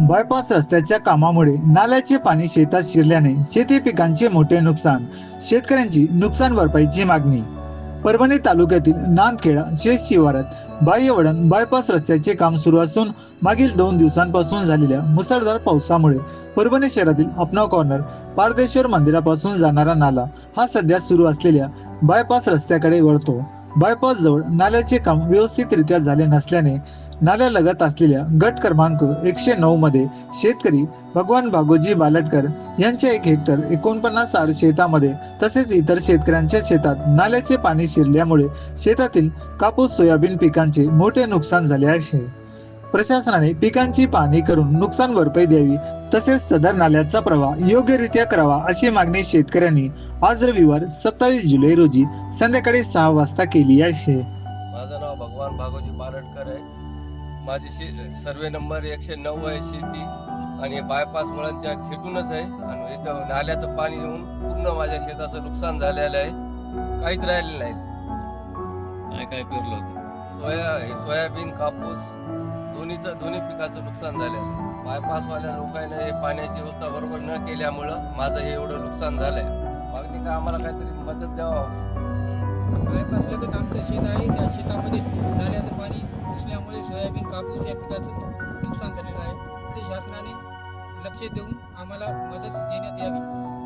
Bypass रस्त्याच्या कामामुळे नाल्याचे पाणी शेतात शिरल्याने शेती पिकांचे मोठे नुकसान शेतकऱ्यांची नुकसान भरपाईची मागणी. परभणी तालुक्यातील नांदखेडा शेत शिवारात बाह्यवडण बायपास रस्त्याचे काम सुरू असून मागील दोन दिवसांपासून झालेल्या मुसळधार पावसामुळे परभणी शहरातील अपनाव कॉर्नर पारदेश्वर मंदिरापासून जाणारा नाला हा सध्या सुरू असलेल्या बायपास रस्त्याकडे वळतो. बायपास जवळ नाल्याचे काम व्यवस्थितरित्या झाले नसल्याने नाल्यालगत असलेल्या गट क्रमांक एकशे नऊ मध्ये शेतकरी भगवान बागोजी बालटकर यांच्या एक हेक्टर एकोणपन्नास आर शेतामध्ये तसेच इतर शेतकऱ्यांच्या शेतात नाल्याचे पाणी शिरल्यामुळे शेतातील कापूस सोयाबीन पिकांचे मोठे नुकसान झाले आहे. प्रशासनाने पिकांची पाहणी करून नुकसान भरपाई द्यावी तसेच सदर नाल्याचा प्रवाह योग्यरित्या करावा अशी मागणी शेतकऱ्यांनी आज रविवार सत्तावीस जुलै रोजी संध्याकाळी सहा वाजता केली आहे. माझं नाव भगवान भागोजी बालटकर आहे. माझी शे सर्वे नंबर एकशे नऊ आहे शेती आणि बायपास वळणच्या खेटूनच आहे. आणि इथं नाल्याचं पाणी येऊन पूर्ण माझ्या शेताचं नुकसान झालेलं आहे. काहीच राहिलेलं नाही. काय काय पेरलं होतं? सोया हे सोयाबीन कापूस दोन्हीचं दोन्ही पिकाचं नुकसान आहे. बायपासवाल्या लोकांनी हे पाण्याची व्यवस्था बरोबर न केल्यामुळं माझं हे एवढं नुकसान झालंय. मागणी का आम्हाला काहीतरी मदत द्यावं? बायपास लगत आमचं शेत आहे त्या शेतामध्ये नाल्याचं पाणी कापूस या पिकाचं नुकसान झालेलं आहे. ते शासनाने लक्ष देऊन आम्हाला मदत देण्यात यावी.